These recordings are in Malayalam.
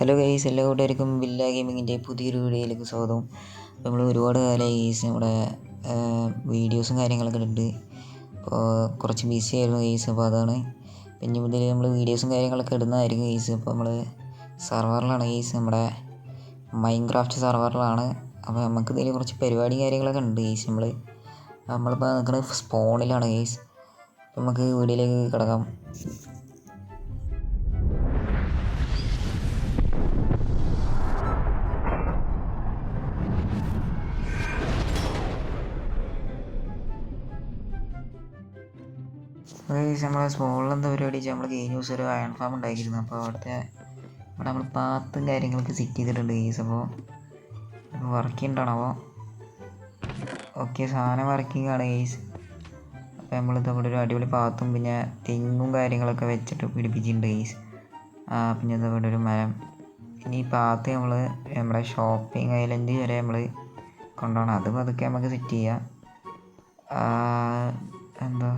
ഹലോ ഗൈസ് എല്ലാ കൂട്ടുകാർക്കും വില്ല ഗെയിമിങ്ങിന്റെ പുതിയൊരു വീഡിയോയിലേക്ക് സ്വാഗതം. നമ്മൾ ഒരുപാട് കാലമായി ഗൈസ് നമ്മുടെ വീഡിയോസും കാര്യങ്ങളൊക്കെ ഉണ്ട് അപ്പോൾ കുറച്ച് ബിസി ആയിരുന്നു ഗൈസ് അപ്പോൾ അതാണ്. പിന്നെ മുതൽ നമ്മൾ വീഡിയോസും കാര്യങ്ങളൊക്കെ ഇടുന്നതായിരിക്കും ഗൈസ് അപ്പോൾ നമ്മൾ സർവറിലാണ് ഗൈസ് നമ്മുടെ മൈൻക്രാഫ്റ്റ് സർവറിലാണ് അപ്പോൾ നമുക്ക് ഇതിൽ കുറച്ച് പരിപാടി കാര്യങ്ങളൊക്കെ ഉണ്ട് ഗൈസ് നമ്മൾ നമ്മളിപ്പോൾ നിൽക്കുന്നത് സ്പോണിലാണ് ഗൈസ് നമുക്ക് വീഡിയോയിലേക്ക് കിടക്കാം. ഗൈസ് നമ്മളെ സ്മോളിൽ എന്താ പരിപാടി നമ്മൾ ഗെയിം യൂസ് ഒരു അയൺ ഫാം ഉണ്ടാക്കിയിരുന്നു. അപ്പോൾ അവിടുത്തെ അവിടെ നമ്മൾ പാത്തും കാര്യങ്ങളൊക്കെ സെറ്റ് ചെയ്തിട്ടുണ്ട് ഗൈസ് അപ്പോൾ അപ്പോൾ വർക്കിംഗ് ഉണ്ടാണോ ഓക്കെ സാധനം വർക്കിംഗ് ആണ് ഗൈസ് അപ്പോൾ നമ്മളിത് അവിടെ ഒരു അടിപൊളി പാത്തും പിന്നെ തെങ്ങും കാര്യങ്ങളൊക്കെ വെച്ചിട്ട് പിടിപ്പിച്ചിട്ടുണ്ട് ആ പിന്നെ ഇവിടെ ഒരു മരം. ഇനി ഈ പാത്ത് നമ്മൾ നമ്മുടെ ഷോപ്പിംഗ് ഐലൻഡ് വരെ നമ്മൾ കൊണ്ടുപോകണം. അത് പതുക്കെ നമുക്ക് സെറ്റ് ചെയ്യാം. എന്താ?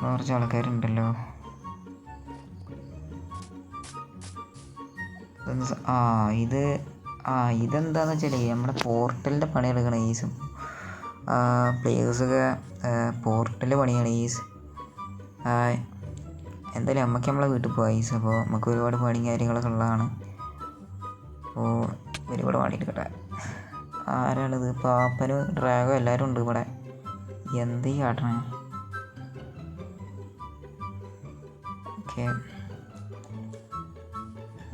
കുറച്ച് ആൾക്കാരുണ്ടല്ലോ. ആ ഇത് ആ ഇതെന്താന്ന് വെച്ചാൽ നമ്മുടെ പോർട്ടലിന്റെ പണിയെടുക്കണം ഈസ് പ്ലേയേഴ്സൊക്കെ പോർട്ടൽ പണിയാണ് ഈസ് എന്തായാലും നമുക്ക് നമ്മളെ വീട്ടിൽ പോകാം ഈസ് അപ്പോൾ നമുക്ക് ഒരുപാട് പണിയും കാര്യങ്ങളൊക്കെ ഉള്ളതാണ്. അപ്പോൾ ഒരുപാട് പണിയെടുക്കട്ടെ ആരാണിത്? പാപ്പനും ഡ്രാഗോ എല്ലാവരും ഉണ്ട് ഇവിടെ. എന്ത് ഈ കാട്ടണേ? ഓക്കെ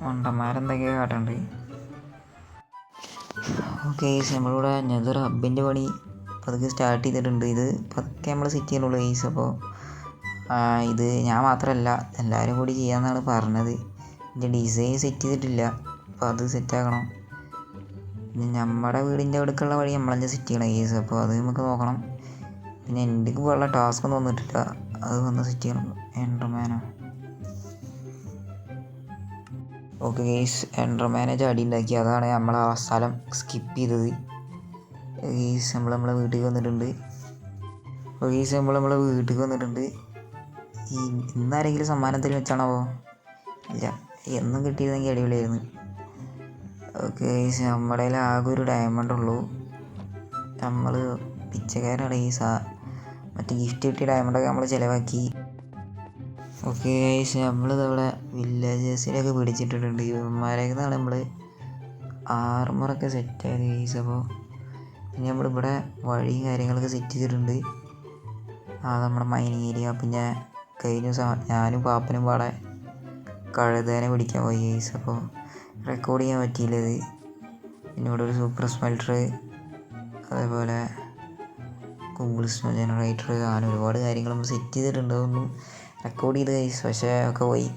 മണ്ടന്മാരെന്തൊക്കെയോ കാട്ടണ്ട്? ഓക്കെ നമ്മളിവിടെ ഞതൊരു ഹബിന്റെ പണി പതുക്കെ സ്റ്റാർട്ട് ചെയ്തിട്ടുണ്ട്. ഇത് പതുക്കെ നമ്മൾ സെറ്റ് ചെയ്യുന്നുള്ളൂ ഈസ് അപ്പോൾ ഇത് ഞാൻ മാത്രമല്ല എല്ലാവരും കൂടി ചെയ്യാമെന്നാണ് പറഞ്ഞത്. ഇതിന്റെ ഡിസൈൻ സെറ്റ് ചെയ്തിട്ടില്ല. അപ്പോൾ അത് സെറ്റാക്കണം നമ്മുടെ വീടിന്റെ അടുക്കുള്ള വഴി നമ്മളെ സെറ്റ് ചെയ്യണം കേസ് അപ്പോൾ അത് നമുക്ക് നോക്കണം. പിന്നെ എന്റെ പോലുള്ള ടാസ്ക് ഒന്നും വന്നിട്ടില്ല. അത് വന്ന് സെറ്റ് ചെയ്യണം. എൻഡർമാനോ ഓക്കെ ഗെയ്സ് അടി ഉണ്ടാക്കി. അതാണ് നമ്മൾ ആ സ്ഥലം സ്കിപ്പ് ചെയ്തത്. ഗെയ്സ് നമ്മൾ നമ്മളെ വീട്ടിൽ വന്നിട്ടുണ്ട്. അപ്പോൾ ഗെയ്സ് നമ്മൾ നമ്മളെ വീട്ടിൽ വന്നിട്ടുണ്ട്. ഈ ഇന്നാരെങ്കിലും സമ്മാനം തരും വെച്ചാണോ? ഇല്ല എന്നും കിട്ടിയതെങ്കിൽ അടിപൊളിയായിരുന്നു. ഓക്കെ ഗെയ്സ് നമ്മുടെ ആകെ ഒരു ഡയമണ്ട് ഉള്ളൂ. നമ്മൾ പിച്ചക്കാരാണ് ഈ സാ മറ്റേ ഗിഫ്റ്റ് കിട്ടിയ ഡയമണ്ടൊക്കെ നമ്മൾ ചിലവാക്കി. Okay guys നമ്മളിതവിടെ വില്ലേജേഴ്സിനെയൊക്കെ പിടിച്ചിട്ടിട്ടുണ്ട്. ഇവന്മാരേക്കാണ് നമ്മൾ ആർമറൊക്കെ സെറ്റ് ആയത് ഗൈസ്. അപ്പോൾ പിന്നെ നമ്മളിവിടെ വഴിയും കാര്യങ്ങളൊക്കെ സെറ്റ് ചെയ്തിട്ടുണ്ട്. ആ നമ്മുടെ മൈനിങ് ഏരിയ. പിന്നെ കഴിഞ്ഞ ദിവസം ഞാനും പാപ്പനും പാടെ കഴുതേനെ പിടിക്കാൻ പോയി ഗൈസ്. അപ്പോൾ റെക്കോർഡ് ചെയ്യാൻ പറ്റിയില്ലത് പിന്നെ ഇവിടെ ഒരു സൂപ്പർ സ്മെൽട്ടർ അതേപോലെ ഗൂഗിൾ സ്റ്റോ ജനറേറ്റർ അങ്ങനെ ഒരുപാട് കാര്യങ്ങൾ നമ്മൾ സെറ്റ് ചെയ്തിട്ടുണ്ട്. അതൊന്നും റെക്കോർഡ് ചെയ്ത് കഴിച്ചു പക്ഷേ ഒക്കെ പോയി.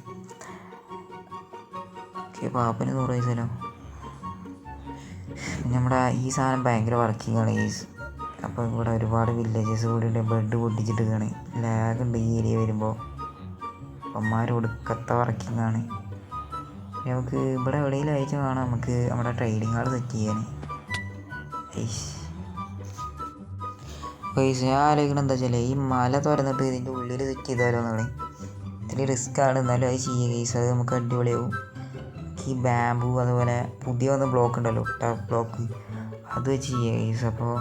പാപ്പന് നൂറ് വയസ്സല്ലോ നമ്മുടെ ഈ സാധനം ഭയങ്കര വർക്കിംഗ് ആണ് ഗൈസ് അപ്പോൾ ഇവിടെ ഒരുപാട് വില്ലേജസ് കൂടി ഉണ്ട് ബെഡ് പൊട്ടിച്ചിട്ടാണ് ലാഗ് ഉണ്ട് ഈ ഏരിയ വരുമ്പോൾ അമ്മമാർ ഒടുക്കത്ത വർക്കിംഗ് ആണ്. നമുക്ക് ഇവിടെ എവിടെയെങ്കിലും അയച്ചു വേണം നമുക്ക് നമ്മുടെ ട്രേഡിംഗ് കാർഡ് സെറ്റ് ചെയ്യാൻ പൈസ ആലോചിക്കണം എന്താ വെച്ചാൽ ഈ മല തുറന്നിട്ട് ഇതിന്റെ ഉള്ളിൽ സെറ്റ് ചെയ്താലോ എന്നാണ് ഇത്തിരി റിസ്ക് ആണ്. എന്നാലും അത് ചെയ്യുക കേസ് അത് നമുക്ക് അടിപൊളിയാവും. ഈ ബാമ്പു അതുപോലെ പുതിയ വന്ന ബ്ലോക്ക് ഉണ്ടല്ലോ ടഫ് ബ്ലോക്ക് അത് വെച്ച് ചെയ്യുക കേസ് അപ്പോൾ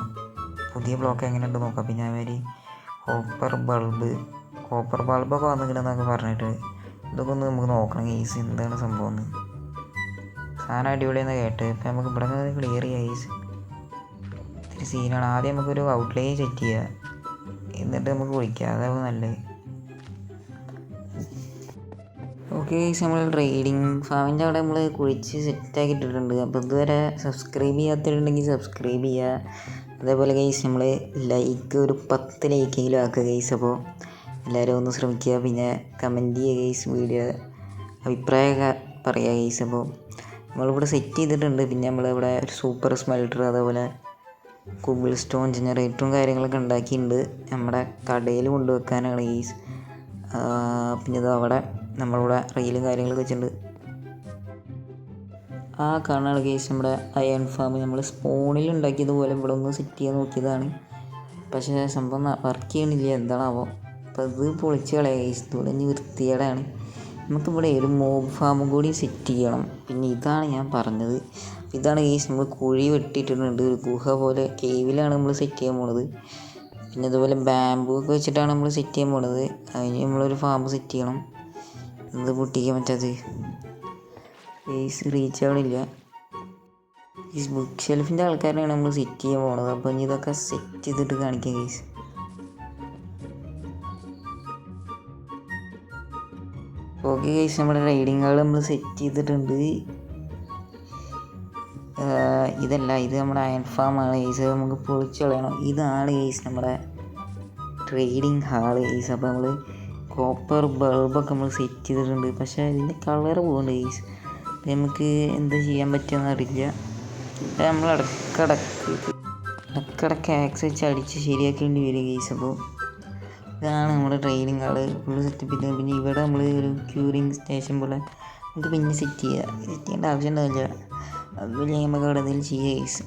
പുതിയ ബ്ലോക്ക് എങ്ങനെയുണ്ട് നോക്കാം. പിന്നെ അതുമാതിരി കോപ്പർ ബൾബ് കോപ്പർ ബൾബൊക്കെ വന്നിട്ടുണ്ടെന്നൊക്കെ പറഞ്ഞിട്ട് ഇതൊക്കെ ഒന്ന് നമുക്ക് നോക്കണം കേസ് എന്താണ് സംഭവം എന്ന്. സാധനം അടിപൊളിയെന്ന് കേട്ട്. ഇപ്പം നമുക്ക് ഇവിടെ നിന്ന് ക്ലിയർ ചെയ്യാം കേസ് സീനാണ്. ആദ്യം നമുക്കൊരു ഔട്ട്ലൈൻ സെറ്റ് ചെയ്യുക എന്നിട്ട് നമുക്ക് കുളിക്കാം അതാവും നല്ലത്. ഓക്കെ നമ്മൾ ട്രേഡിങ് ഫാമിന്റെ അവിടെ നമ്മൾ കുഴിച്ച് സെറ്റാക്കി ഇട്ടിട്ടുണ്ട്. അപ്പോൾ ഇതുവരെ സബ്സ്ക്രൈബ് ചെയ്യാത്തിട്ടുണ്ടെങ്കിൽ സബ്സ്ക്രൈബ് ചെയ്യുക അതേപോലെ ഗൈസ് നമ്മൾ ലൈക്ക് ഒരു പത്ത് ലൈക്കെങ്കിലും ആക്കുക ഗൈസ് അപ്പോൾ എല്ലാവരും ഒന്ന് ശ്രമിക്കുക. പിന്നെ കമന്റ് ചെയ്യുക ഗൈസ് വീഡിയോ അഭിപ്രായമൊക്കെ പറയുക ഗൈസ് അപ്പോൾ നമ്മളിവിടെ സെറ്റ് ചെയ്തിട്ടുണ്ട്. പിന്നെ നമ്മളിവിടെ ഒരു സൂപ്പർ സ്മെൽട്ടർ അതേപോലെ ഗൂഗിൾ സ്റ്റോൺ ജനറേറ്ററും കാര്യങ്ങളൊക്കെ ഉണ്ടാക്കിയിട്ടുണ്ട്. നമ്മുടെ കടയിൽ കൊണ്ടുവെക്കാനാണ് ഈ പിന്നെ ഇത് അവിടെ നമ്മളിവിടെ റെയിലും കാര്യങ്ങളൊക്കെ വെച്ചിട്ടുണ്ട്. ആ കാണാണ് കേസ് നമ്മുടെ അയൺ ഫാം നമ്മൾ സ്പൂണിൽ ഉണ്ടാക്കിയതുപോലെ ഇവിടെ ഒന്ന് സെറ്റ് ചെയ്യാൻ നോക്കിയതാണ്. പക്ഷേ സംഭവം വർക്ക് ചെയ്യണില്ല എന്താണാവോ? അപ്പോൾ ഇത് പൊളിച്ച് കളയുക കേസ് തുളഞ്ഞ് വൃത്തികേടാണ്. നമുക്കിവിടെ ഒരു മോബ് ഫാമും കൂടി സെറ്റ് ചെയ്യണം. പിന്നെ ഇതാണ് ഞാൻ പറഞ്ഞത്. ഇതാണ് ഈ നമ്മൾ കുഴി വെട്ടിയിട്ടുണ്ട് ഒരു ഗുഹ പോലെ കേവിലാണ് നമ്മൾ സെറ്റ് ചെയ്യാൻ പോണത്. പിന്നെ അതുപോലെ ബാമ്പു ഒക്കെ വെച്ചിട്ടാണ് നമ്മൾ സെറ്റ് ചെയ്യാൻ പോണത്. അതിന് നമ്മളൊരു ഫാം സെറ്റ് ചെയ്യണം. എന്ത് പൊട്ടിക്കാൻ പറ്റാത്ത. ഫേസ് റീച്ച് ആവണില്ല. ഈ ബുക്ക് ഷെൽഫിന്റെ ആൾക്കാരാണ് നമ്മൾ സെറ്റ് ചെയ്യാൻ പോണത്. അപ്പോൾ ഇനി ഇതൊക്കെ സെറ്റ് ചെയ്തിട്ട് കാണിക്കാം ഗൈസ് ഓക്കെ ഗൈസ് നമ്മുടെ റൈഡിങ് നമ്മൾ സെറ്റ് ചെയ്തിട്ടുണ്ട്. ഇതല്ല ഇത് നമ്മുടെ അയൺ ആണ് ഏസ് നമുക്ക് പൊളിച്ച് കളയണം. ഇതാണ് ഏസ് നമ്മുടെ ട്രേഡിങ് ഹാൾ ഏസ് അപ്പോൾ നമ്മൾ കോപ്പർ ബൾബൊക്കെ നമ്മൾ സെറ്റ് ചെയ്തിട്ടുണ്ട്. പക്ഷേ ഇതിന്റെ കളർ പോകുന്നുണ്ട് ഏസ് നമുക്ക് എന്താ ചെയ്യാൻ പറ്റുമെന്ന് അറിയില്ല. നമ്മൾ ഇടക്കിടക്ക് ഇടക്കിടക്ക് ആക്സ് വെച്ച് അടിച്ച് ശരിയാക്കേണ്ടി വരും ഗൈസ് അപ്പോൾ ഇതാണ് നമ്മുടെ ട്രെയിനിങ് ആൾ ഫുൾ സെറ്റപ്പ് ചെയ്ത്. പിന്നെ ഇവിടെ നമ്മൾ ഒരു ക്യൂറിങ് സ്റ്റേഷൻ പോലെ നമുക്ക് പിന്നെ സെറ്റ് ചെയ്യുക സെറ്റ് ചെയ്യേണ്ട ആവശ്യം ഉണ്ടാവില്ല. അത് വലിയ നമുക്ക് അവിടെ എന്തെങ്കിലും ചെയ്യുക ഗൈസ്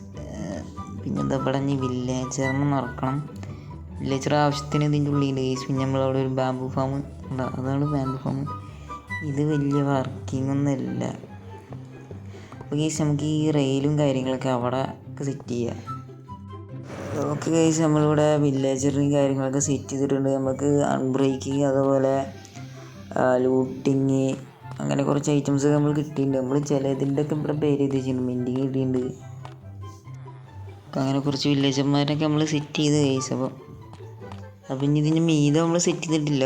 പിന്നെ എന്താ ഇവിടെ ഇനി വില്ലേജറിനെ മറക്കണം വില്ലേജർ ആവശ്യത്തിന് ഇതിന്റെ ഉള്ളിൽ ഗൈസ് പിന്നെ നമ്മളവിടെ ഒരു ബാമ്പു ഫാം ഉണ്ട്. അതാണ് ബാമ്പു ഫാം ഇത് വലിയ വർക്കിംഗ് ഒന്നുമല്ല അപ്പോൾ ഗൈസ് നമുക്ക് ഈ റെയിലും കാര്യങ്ങളൊക്കെ അവിടെ സെറ്റ് ചെയ്യാം. നമുക്ക് ഗൈസ് നമ്മളിവിടെ വില്ലേജറിനും കാര്യങ്ങളൊക്കെ സെറ്റ് ചെയ്തിട്ടുണ്ട്. നമുക്ക് അൺബ്രേക്കിങ് അതുപോലെ ലൂട്ടിങ് അങ്ങനെ കുറച്ച് ഐറ്റംസ് നമ്മൾ കിട്ടിയിട്ടുണ്ട്. നമ്മൾ ചിലതിന്റെയൊക്കെ ഇവിടെ പേര് എഴുതി വെച്ചിട്ടുണ്ട് മെന്റിങ് കിട്ടിയിട്ടുണ്ട്. അങ്ങനെ കുറച്ച് വില്ലേജർമാരൊക്കെ നമ്മൾ സെറ്റ് ചെയ്ത് കഴിച്ചു അപ്പോൾ അപ്പം ഇനി ഇതിന് മീതെ നമ്മൾ സെറ്റ് ചെയ്തിട്ടില്ല.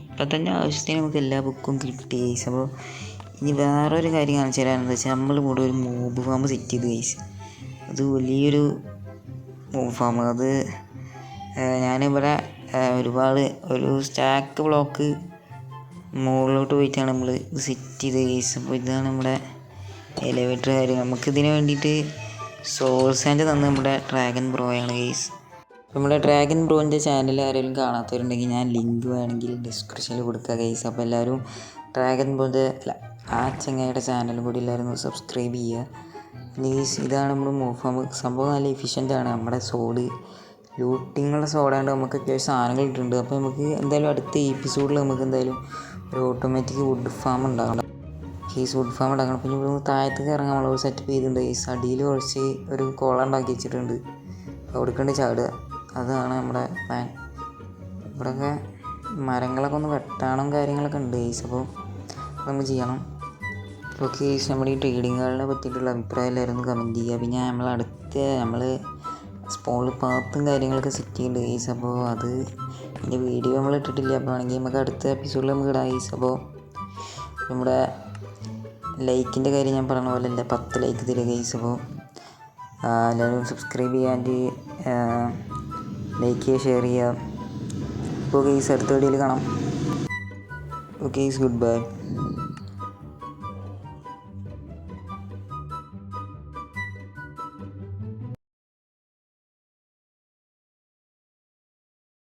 ഇപ്പം തന്നെ ആവശ്യത്തിന് നമുക്ക് എല്ലാ ബുക്കും കിട്ടി കഴിച്ചു അപ്പോൾ ഇനി വേറൊരു കാര്യം കാണിച്ചു തരാമെന്ന് വെച്ചാൽ നമ്മൾ കൂടെ ഒരു മൂബ് ഫാം സെറ്റ് ചെയ്ത് കഴിച്ചു അത് വലിയൊരു മൂബ് ഫാം അത് ഞാനിവിടെ ഒരുപാട് ഒരു സ്റ്റാക്ക് ബ്ലോക്ക് മുകളിലോട്ട് പോയിട്ടാണ് നമ്മൾ സെറ്റ് ചെയ്ത് കേസ് അപ്പോൾ ഇതാണ് നമ്മുടെ എലിവേറ്റർ കാര്യം. നമുക്കിതിന് വേണ്ടിയിട്ട് സോഴ്സ് ആൻഡ് തന്ന നമ്മുടെ ഡ്രാഗൺ ബ്രോയാണ് കേസ് നമ്മുടെ ഡ്രാഗൺ ബ്രോന്റെ ചാനൽ ആരെങ്കിലും കാണാത്തവരുണ്ടെങ്കിൽ ഞാൻ ലിങ്ക് വേണമെങ്കിൽ ഡിസ്ക്രിപ്ഷനിൽ കൊടുക്കുക കേസ് അപ്പോൾ എല്ലാവരും ഡ്രാഗൺ പ്രോന്റെ അല്ല ആ ചങ്ങയുടെ ചാനലും കൂടി എല്ലാവരും സബ്സ്ക്രൈബ് ചെയ്യുക. പ്ലീസ് ഇതാണ് നമ്മൾ സംഭവം നല്ല എഫിഷ്യന്റ് ആണ്. നമ്മുടെ സോഡ് ലൂട്ടിങ്ങുള്ള സോഡാണ്ട് നമുക്ക് അത്യാവശ്യം സാധനങ്ങൾ ഇട്ടിട്ടുണ്ട്. അപ്പോൾ നമുക്ക് എന്തായാലും അടുത്ത എപ്പിസോഡിൽ നമുക്ക് എന്തായാലും ഒരു ഓട്ടോമാറ്റിക് വുഡ് ഫാം ഉണ്ടാകണം കേസ് വുഡ് ഫാം ഉണ്ടാക്കണം. പിന്നെ ഇവിടെ താഴത്തേക്ക് ഇറങ്ങാൻ നമ്മൾ സെറ്റപ്പ് ചെയ്തിട്ടുണ്ട്. ഈ അടിയിൽ കുറച്ച് ഒരു കുളം ഉണ്ടാക്കി വെച്ചിട്ടുണ്ട്. അവിടേക്കൊണ്ട് ചാടുക. അതാണ് നമ്മുടെ പ്ലാൻ ഇവിടെയൊക്കെ മരങ്ങളൊക്കെ ഒന്ന് വെട്ടാനും കാര്യങ്ങളൊക്കെ ഉണ്ട് കേസ് അപ്പോൾ നമ്മൾ ചെയ്യണം. ഓക്കെ നമ്മുടെ ഈ കാർഡിനെ പറ്റിയിട്ടുള്ള അഭിപ്രായം എല്ലാവരും കമന്റ് ചെയ്യുക. പിന്നെ നമ്മൾ അടുത്ത നമ്മൾ സ്പോളിൽ പാത്തും കാര്യങ്ങളൊക്കെ സെറ്റ് ചെയ്യുന്നുണ്ട് ഗൈസ് അപ്പോൾ അത് ഇതിന്റെ വീഡിയോ നമ്മൾ ഇട്ടിട്ടില്ല. അപ്പോൾ ആണെങ്കിൽ നമുക്ക് അടുത്ത എപ്പിസോഡിൽ നമുക്ക് ഇടാം. ഗൈസ് അപ്പോൾ നമ്മുടെ ലൈക്കിന്റെ കാര്യം ഞാൻ പറഞ്ഞ പോലെ അല്ല പത്ത് ലൈക്ക് തരിക ഗൈസ് അപ്പോൾ എല്ലാവരും സബ്സ്ക്രൈബ് ചെയ്യാണ്ട് ലൈക്ക് ചെയ്യുക ഷെയർ ചെയ്യുക. ഇപ്പോൾ ഗൈസ് അടുത്ത വീഡിയോയിൽ കാണാം. Okay guys good bye